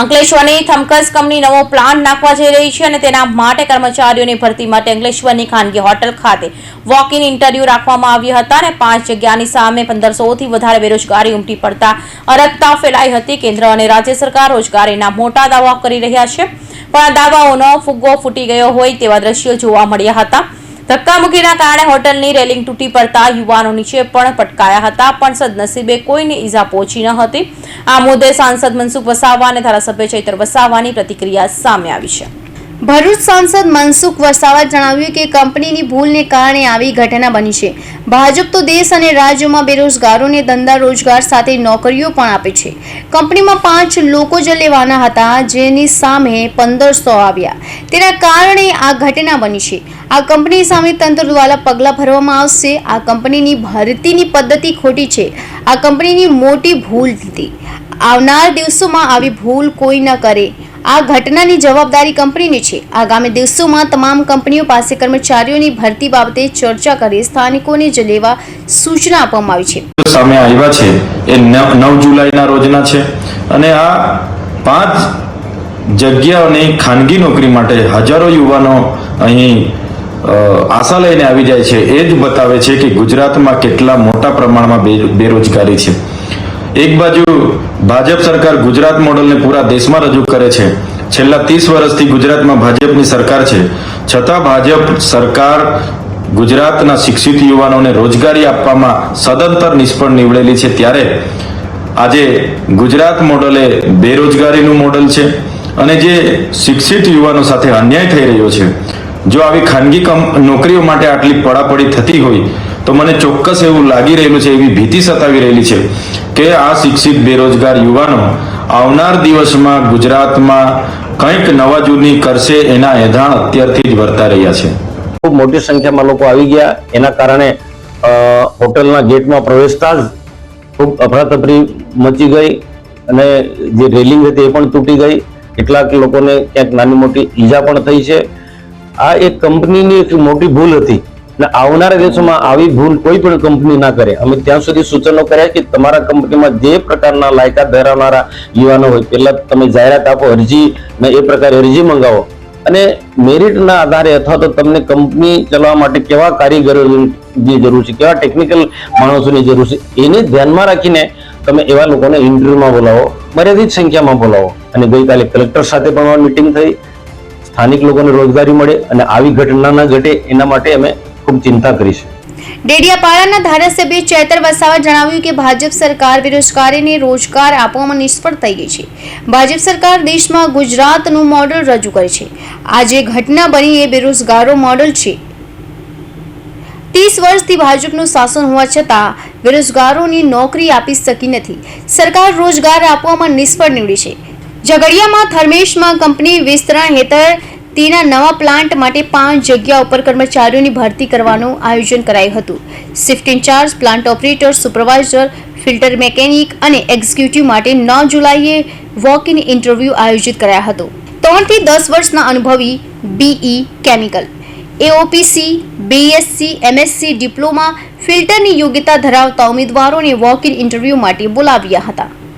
અંકલેશ્વરની થમકસ company નવો plant નાખવા જઈ રહી છે અને તેના માટે કર્મચારીઓની ભરતી માટે અંકલેશ્વરની ખાનગી હોટલ ખાતે વોક ઇન ઇન્ટરવ્યૂ રાખવામાં આવ્યા હતા અને પાંચ જગ્યાની સામે પંદરસોથી વધારે બેરોજગારી ઉમટી પડતા અરગતા ફેલાઈ હતી. કેન્દ્ર અને રાજ્ય સરકાર રોજગારીના મોટા દાવા કરી રહ્યા છે, પણ આ દાવાઓનો ફુગ્ગો ફૂટી ગયો હોય તેવા દ્રશ્યો જોવા મળ્યા હતા. ધક્કામુક્કીના કારણે હોટલની રેલિંગ તૂટી પડતા યુવાનો નીચે પણ પટકાયા હતા, પણ સદનસીબે કોઈને ઈજા પહોંચી ન હતી. આ મુદ્દે સાંસદ મનસુખ વસાવા અને ધારાસભ્ય ચૈતર વસાવાની પ્રતિક્રિયા સામે આવી છે. ભરૂચ સાંસદ મનસુખ વસાવા જણાવ્યું કે કંપનીની ભૂલને કારણે આવી ઘટના બની છે. ભાજપ તો દેશ અને રાજ્યોમાં બેરોજગારોને ધંધા રોજગાર સાથે નોકરીઓ પણ આપે છે. કંપનીમાં પાંચ લોકો જ લેવાના હતા, જેની સામે પંદરસો આવ્યા. તેના કારણે આ ઘટના બની છે. આ કંપની સામે તંત્ર દ્વારા પગલાં ભરવામાં આવશે. આ કંપનીની ભરતીની પદ્ધતિ ખોટી છે. આ કંપનીની મોટી ભૂલ હતી. આવનાર દિવસોમાં આવી ભૂલ કોઈ ન કરે. આ ઘટનાની જવાબદારી કંપનીની છે. આગામી દિવસોમાં તમામ કંપનીઓ પાસે કર્મચારીઓની ભરતી બાબતે ચર્ચા કરી સ્થાનિકોને જ લેવા સૂચના આપવામાં આવી છે. સામે આવ્યા છે. એ નવ જુલાઈના રોજના છે. અને આ પાંચ જગ્યાઓની ખાનગી નોકરી માટે હજારો યુવાનો અહીં આશા લઈને આવી જાય છે. એ જ બતાવે છે કે ગુજરાતમાં કેટલા મોટા પ્રમાણમાં બેરોજગારી છે. એક બાજુ ભાજપ સરકાર ગુજરાત મોડલને પૂરા દેશમાં રજૂ કરે છે. છેલ્લા ત્રીસ વર્ષથી ગુજરાતમાં ભાજપની સરકાર છે. છતાં ભાજપ સરકાર ગુજરાતના શિક્ષિત યુવાનોને રોજગારી આપવામાં સદંતર નિષ્ફળ નીવડેલી છે. ત્યારે આજે ગુજરાત મોડલ બેરોજગારીનું મોડલ છે અને જે શિક્ષિત યુવાનો સાથે અન્યાય થઈ રહ્યો છે જો આવી ખાનગી નોકરીઓ માટે આટલી પડાપડી થતી હોય, તો મને ચોક્કસ એવું લાગી રહેલું છે, એવી ભીતિ સતાવી રહેલી છે કે આ શિક્ષિત, બેરોજગાર યુવાનો આવનાર દિવસમાં ગુજરાતમાં કંઈક નવા જૂની કરશે, એના એધાણ અત્યારથી જ વર્તા રહ્યા છે. ખૂબ મોટી સંખ્યામાં લોકો આવી ગયા. એના કારણે હોટલના ગેટમાં પ્રવેશતા જ ખૂબ અફરાતફરી મચી ગઈ અને જે રેલિંગ હતી એ પણ તૂટી ગઈ. કેટલાક લોકોને ક્યાંક નાની મોટી ઈજા પણ થઈ છે. આ એક કંપનીની એક મોટી ભૂલ હતી. અને આવનારા દિવસોમાં આવી ભૂલ કોઈ પણ કંપની ના કરે. અમે ત્યાં સુધી સૂચનો કર્યા કે તમારા કંપનીમાં જે પ્રકારના લાયકાત ધરાવનારા યુવાનો હોય, પહેલા તમે જાહેરાત આપો, અરજી ને એ પ્રકારે અરજી મંગાવો. અને મેરિટના આધારે અથવા તો તમને કંપની ચલાવવા માટે કેવા કારીગરોની જરૂર છે, કેવા ટેકનિકલ માણસોની જરૂર છે, એને ધ્યાનમાં રાખીને તમે એવા લોકોને ઇન્ટરવ્યુમાં બોલાવો, મર્યાદિત સંખ્યામાં બોલાવો. અને ગઈકાલે કલેક્ટર સાથે પણ મિટિંગ થઈ. સ્થાનિક લોકોને રોજગારી મળે અને આવી ઘટના ન ઘટે એના માટે અમે ખૂબ ચિંતા કરી છે. ડેડિયાપાડાના ધારાસભ્ય ચેતર વસાવા જણાવ્યું કે ભાજપ સરકાર બેરોજગારીને રોજગાર આપવામાં નિષ્ફળ થઈ ગઈ છે. ભાજપ સરકાર દેશમાં ગુજરાતનું મોડલ રજૂ કરે છે. આ જે ઘટના બની એ બેરોજગારો મોડલ છે. ત્રીસ વર્ષથી ભાજપનું શાસન હોવા છતાં બેરોજગારોની નોકરી આપી શકી નથી. સરકાર રોજગાર આપવામાં નિષ્ફળ નીવડી છે. ઝઘડિયામાં થર્મેશમાં કંપની વિસ્તરણ હેઠળ તેના નવા પ્લાન્ટ માટે પાંચ જગ્યા ઉપર કર્મચારીઓની ભરતી કરવાનું આયોજન કરાયું હતું. Shift in-charge plant operator supervisor filter mechanic અને એક્ઝિક્યુટિવ માટે નવ જુલાઈએ વોક ઇન ઇન્ટરવ્યૂ આયોજિત કરાયા હતો. ત્રણથી દસ વર્ષના અનુભવી BE chemical AOPC BSc MSc diploma ફિલ્ટરની યોગ્યતા ધરાવતા ઉમેદવારોને વોક ઇન ઇન્ટરવ્યૂ માટે બોલાવ્યા હતા.